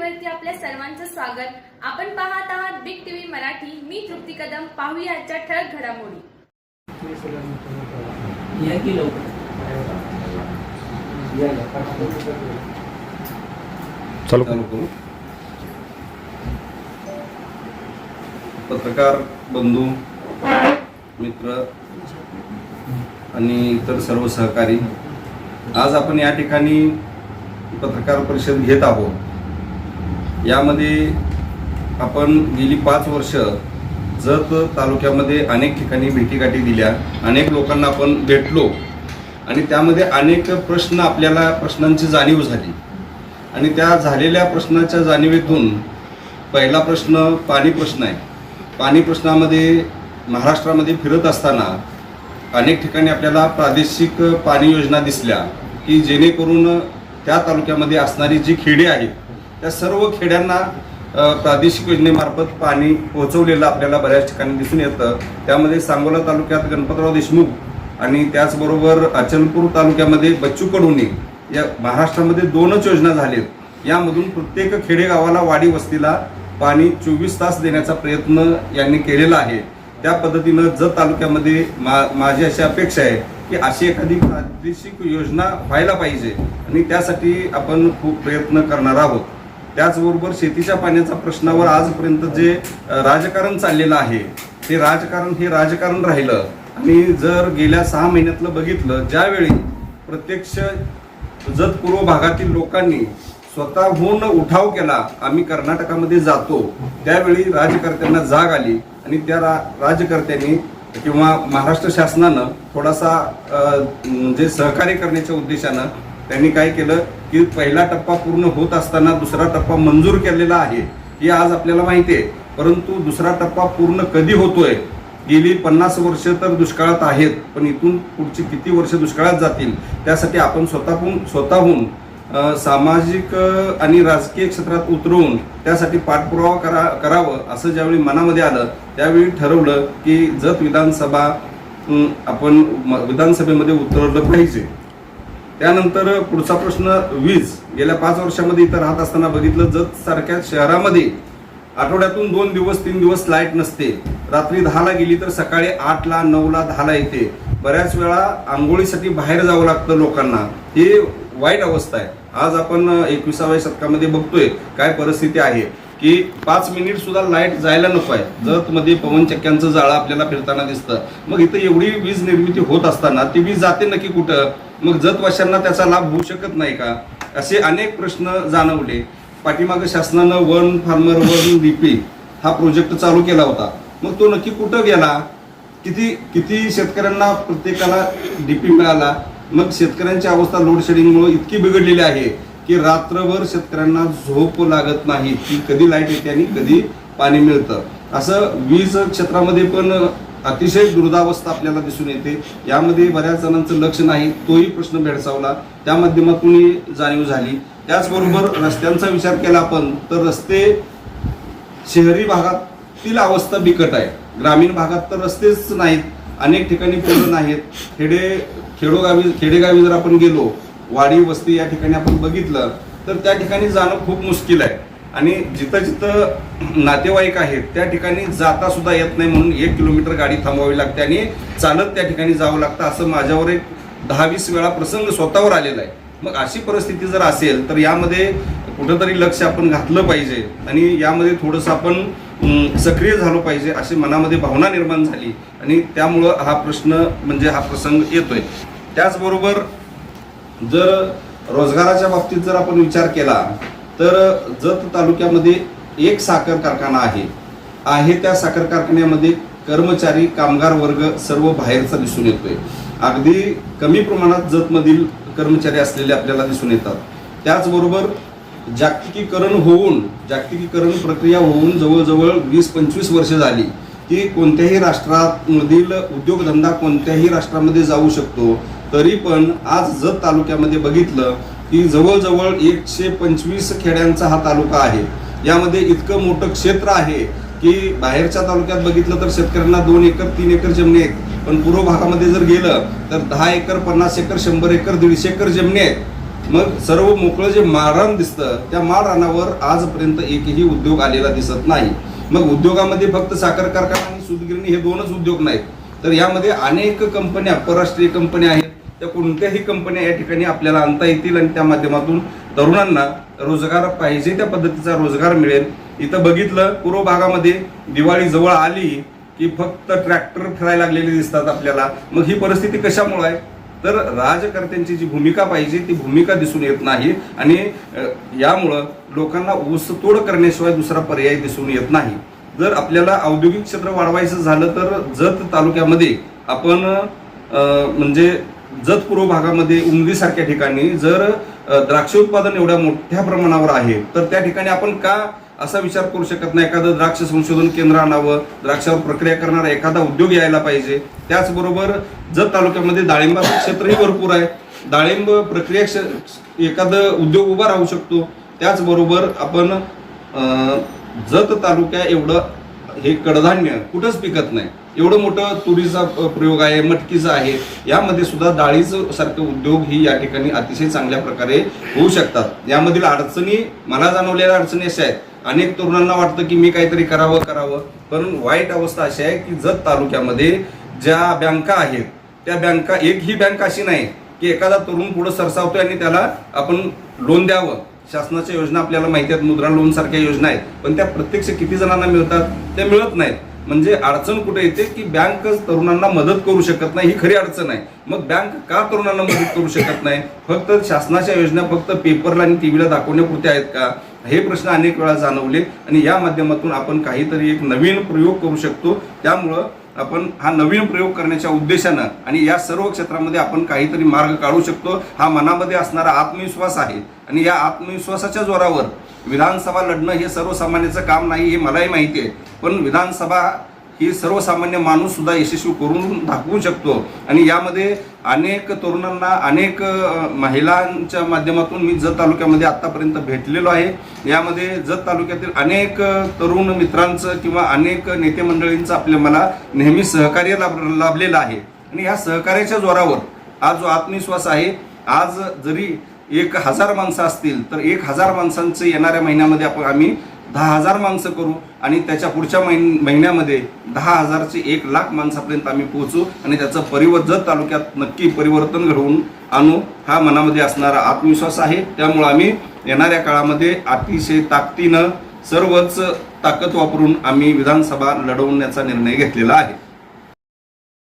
मराठीवरती आपल्या सर्वांचं स्वागत. आपण पाहत आहात बिग टीव्ही मराठी. मी तृप्ती कदम. पाहूया आजच्या ठळक घडामोडी. पत्रकार बंधू मित्र आणि इतर सर्व सहकारी आज आपण या ठिकाणी पत्रकार परिषद घेत आहोत. यामध्ये आपण गेली पाच वर्ष जत तालुक्यामध्ये अनेक ठिकाणी भेटीगाठी दिल्या. अनेक लोकांना आपण भेटलो. आणि त्यामध्ये अनेक प्रश्न आपल्याला प्रश्नांची जाणीव झाली. आणि त्या झालेल्या प्रश्नाच्या जाणीवेतून पहिला प्रश्न पाणी प्रश्न आहे. पाणी प्रश्नामध्ये महाराष्ट्रामध्ये फिरत असताना अनेक ठिकाणी आपल्याला प्रादेशिक पाणी योजना दिसल्या की जेणेकरून त्या तालुक्यामध्ये असणारी जी खेडे आहेत त्या सर्व खेड्यांना प्रादेशिक योजनेमार्फत पाणी पोहोचवलेलं आपल्याला बऱ्याच ठिकाणी दिसून येतं. त्यामध्ये सांगोला तालुक्यात गणपतराव देशमुख आणि त्याचबरोबर अचलपूर तालुक्यामध्ये बच्चू कडूने या महाराष्ट्रामध्ये दोनच योजना झालेत. यामधून प्रत्येक खेडेगावाला वाडी वस्तीला पाणी चोवीस तास देण्याचा प्रयत्न यांनी केलेला आहे. त्या पद्धतीनं जत तालुक्यामध्ये मा माझी अशी अपेक्षा आहे की अशी एखादी प्रादेशिक योजना व्हायला पाहिजे आणि त्यासाठी आपण खूप प्रयत्न करणार आहोत. त्याचबरोबर शेतीच्या पाण्याच्या प्रश्नावर आजपर्यंत जे राजकारण चाललेलं आहे ते राजकारण हे राजकारण राहिलं. आणि जर गेल्या सहा महिन्यातलं बघितलं ज्यावेळी प्रत्यक्ष जत पूर्व भागातील लोकांनी स्वतःहून उठाव केला आम्ही कर्नाटकामध्ये जातो त्यावेळी राजकर्त्यांना जाग आली. आणि त्या रा राजकर्त्यांनी किंवा महाराष्ट्र शासनानं थोडासा जे सहकार्य करण्याच्या उद्देशानं त्यांनी काय केलं की पहिला टप्पा पूर्ण होत असताना दुसरा टप्पा मंजूर केलेला आहे हे आज आपल्याला माहिती आहे. परंतु दुसरा टप्पा पूर्ण कधी होतोय? गेली पन्नास वर्ष तर दुष्काळात आहेत पण इथून पुढची किती वर्ष दुष्काळात जातील? त्यासाठी आपण स्वतःहून स्वतःहून सामाजिक आणि राजकीय क्षेत्रात उतरवून त्यासाठी पाठपुरावा करा करावं असं ज्यावेळी मनामध्ये आलं त्यावेळी ठरवलं की जत विधानसभा आपण म- विधानसभेमध्ये उतरवलं पाहिजे. त्यानंतर पुढचा प्रश्न वीज. गेल्या पाच वर्षामध्ये इथं राहत असताना बघितलं जत सारख्या शहरामध्ये आठवड्यातून दोन दिवस तीन दिवस लाइट नसते. रात्री दहाला गेली तर सकाळी आठला नऊला दहाला येते. बऱ्याच वेळा आंघोळीसाठी बाहेर जावं लागतं लोकांना. ही वाईट अवस्था आहे. आज आपण एकविसाव्या शतकामध्ये बघतोय काय परिस्थिती आहे. की पाच मिनिट सुद्धा लाइट जायला नको आहे. जत मध्ये पवनचक्क्यांचं जाळं आपल्याला फिरताना दिसतं. मग इथं एवढी वीज निर्मिती होत असताना ती वीज जाते नक्की कुठं? मग जतवाशांना त्याचा लाभ होऊ शकत नाही का? असे अनेक प्रश्न जाणवले. पाठीमागं शासनानं वन फार्मर वन डीपी हा प्रोजेक्ट चालू केला होता. मग तो नक्की कुठं गेला? किती किती शेतकऱ्यांना प्रत्येकाला डीपी मिळाला? मग शेतकऱ्यांची अवस्था लोडशेडिंगमुळे इतकी बिघडलेली आहे की रात्रभर शेतकऱ्यांना झोप लागत नाही. की कधी लाइट येते आणि कधी पाणी मिळतं. असं वीज क्षेत्रामध्ये पण अतिशय दुर्दावस्था आपल्याला दिसून येते. यामध्ये बऱ्याच जणांचं लक्ष नाही तोही प्रश्न भेडसावला. त्या माध्यमातून जाणीव झाली. त्याचबरोबर रस्त्यांचा विचार केला आपण तर रस्ते शहरी भागातील अवस्था बिकट आहे. ग्रामीण भागात तर रस्तेच नाहीत अनेक ठिकाणी पुलं नाहीत. खेडे खेडोगावी खेडेगावी जर आपण गेलो वाडी वस्ती या ठिकाणी आपण बघितलं तर त्या ठिकाणी जाणं खूप मुश्किल आहे. आणि जिथं जिथं नातेवाईक आहेत त्या ठिकाणी जाता सुद्धा येत नाही म्हणून एक किलोमीटर गाडी थांबवावी लागते आणि चालत त्या ठिकाणी जावं लागतं असं माझ्यावर एक दहा वीस वेळा प्रसंग स्वतःवर आलेला आहे. मग अशी परिस्थिती जर असेल तर यामध्ये कुठंतरी लक्ष आपण घातलं पाहिजे आणि यामध्ये थोडंसं आपण सक्रिय झालो पाहिजे अशी मनामध्ये भावना निर्माण झाली आणि त्यामुळं हा प्रश्न म्हणजे हा प्रसंग येतोय. त्याचबरोबर जर रोजगाराच्या बाबतीत जर आपण विचार केला तर जत तालुक्यामध्ये एक साखर कारखाना आहे. आहे त्या साखर कारखान्यामध्ये कर्मचारी कामगार वर्ग सर्व बाहेरचा दिसून येतोय. अगदी कमी प्रमाणात जतमधील कर्मचारी असलेले आपल्याला दिसून येतात. त्याचबरोबर जागतिकीकरण होऊन जागतिकीकरण प्रक्रिया होऊन जवळजवळ वीस पंचवीस वर्ष झाली की कोणत्याही राष्ट्रामधील उद्योगधंदा कोणत्याही राष्ट्रामध्ये जाऊ शकतो. तरी पण आज जत तालुक्यामध्ये बघितलं की जवळजवळ एकशे पंचवीस खेड्यांचा हा तालुका आहे. यामध्ये इतकं मोठं क्षेत्र आहे की बाहेरच्या तालुक्यात बघितलं तर शेतकऱ्यांना दोन एकर तीन एकर जमिनी आहेत. पण पूर्व भागामध्ये जर गेलं तर दहा एकर पन्नास एकर शंभर एकर दीडशे एकर जमिनी आहेत. मग सर्व मोकळं जे माळरान दिसतं त्या माळरानावर आजपर्यंत एकही उद्योग आलेला दिसत नाही. मग उद्योगामध्ये फक्त साखर कारखाना आणि सुदगिरणी हे दोनच उद्योग नाहीत. तर यामध्ये अनेक कंपन्या परराष्ट्रीय कंपन्या आहेत. त्या कोणत्याही कंपन्या या ठिकाणी आपल्याला आणता येतील आणि त्या माध्यमातून तरुणांना रोजगार पाहिजे त्या पद्धतीचा रोजगार मिळेल. इथं बघितलं पूर्व भागामध्ये दिवाळी जवळ आली की फक्त ट्रॅक्टर फिरायला लागलेले दिसतात आपल्याला. मग ही परिस्थिती कशामुळे आहे? तर राजकर्त्यांची जी भूमिका पाहिजे ती भूमिका दिसून येत नाही आणि यामुळं लोकांना ऊसतोड करण्याशिवाय दुसरा पर्याय दिसून येत नाही. जर आपल्याला औद्योगिक क्षेत्र वाढवायचं झालं तर जत तालुक्यामध्ये आपण म्हणजे जत पूर्व भागामध्ये उमरीसारख्या ठिकाणी जर द्राक्ष उत्पादन एवढ्या मोठ्या प्रमाणावर आहे तर त्या ठिकाणी आपण का असा विचार करू शकत नाही? एखादं द्राक्ष संशोधन केंद्र आणावं द्राक्षावर प्रक्रिया करणारा एखादा उद्योग यायला पाहिजे. त्याचबरोबर जत तालुक्यामध्ये डाळिंबाचं क्षेत्रही भरपूर आहे. डाळिंब प्रक्रिया क्ष- एखादं उद्योग उभा राहू शकतो. त्याचबरोबर आपण जत तालुक्या एवढं हे कडधान्य कुठंच पिकत नाही. एवढं मोठं तुरीचा प्रयोग आहे मटकीचा आहे. यामध्ये सुद्धा डाळीचं सारखे उद्योग ही या ठिकाणी अतिशय चांगल्या प्रकारे होऊ शकतात. यामधील अडचणी मला जाणवलेल्या अडचणी अशा आहेत. अनेक तरुणांना वाटतं की मी काहीतरी करावं करावं. पण वाईट अवस्था अशी आहे की जत तालुक्यामध्ये ज्या बँका आहेत त्या बँका एक ही बँक अशी नाही की एखादा तरुण पुढे सरसावतोय आणि त्याला आपण लोन द्यावं. शासनाच्या योजना आपल्याला माहिती आहेत मुद्रा लोन सारख्या योजना आहेत पण त्या प्रत्यक्ष किती जणांना मिळतात त्या मिळत नाहीत. म्हणजे अडचण कुठे येते की बँक तरुणांना मदत करू शकत नाही ही खरी अडचण आहे. मग बँक का तरुणांना मदत करू शकत नाही? फक्त शासनाच्या योजना फक्त पेपरला आणि टीव्हीला दाखवण्यापुरत्या आहेत का? हे प्रश्न अनेक वेळा जाणवले आणि या माध्यमातून आपण काहीतरी एक नवीन प्रयोग करू शकतो. त्यामुळं आपण हा नवीन प्रयोग करण्याच्या उद्देशानं आणि या सर्व क्षेत्रामध्ये आपण काहीतरी मार्ग काढू शकतो हा मनामध्ये असणारा आत्मविश्वास आहे. आणि या आत्मविश्वासाच्या जोरावर विधानसभा लढणं हे सर्वसामान्याचं काम नाही हे मलाही माहिती आहे. पण विधानसभा ही सर्वसामान्य माणूस सुद्धा यशस्वी करून दाखवू शकतो. आणि यामध्ये अनेक तरुणांना अनेक महिलांच्या माध्यमातून मी जत तालुक्यामध्ये आतापर्यंत भेटलेलो आहे. यामध्ये जत तालुक्यातील अनेक तरुण मित्रांचं किंवा अनेक नेते मंडळींचं आपल्या मला नेहमी सहकार्य लाभ लाभलेलं आहे. आणि या सहकार्याच्या जोरावर आज जो आत्मविश्वास आहे आज जरी एक हजार माणसं असतील तर एक हजार माणसांचं येणाऱ्या महिन्यामध्ये आपण आम्ही दहा हजार माणसं करू. आणि त्याच्या पुढच्या महिन महिन्यामध्ये दहा हजारचे एक लाख माणसापर्यंत आम्ही पोहोचू आणि त्याचं परिवर्तन तालुक्यात नक्की परिवर्तन घडवून आणू हा मनामध्ये असणारा आत्मविश्वास आहे. त्यामुळं आम्ही येणाऱ्या काळामध्ये अतिशय ताकदीनं सर्वच ताकद वापरून आम्ही विधानसभा लढवण्याचा निर्णय घेतलेला आहे.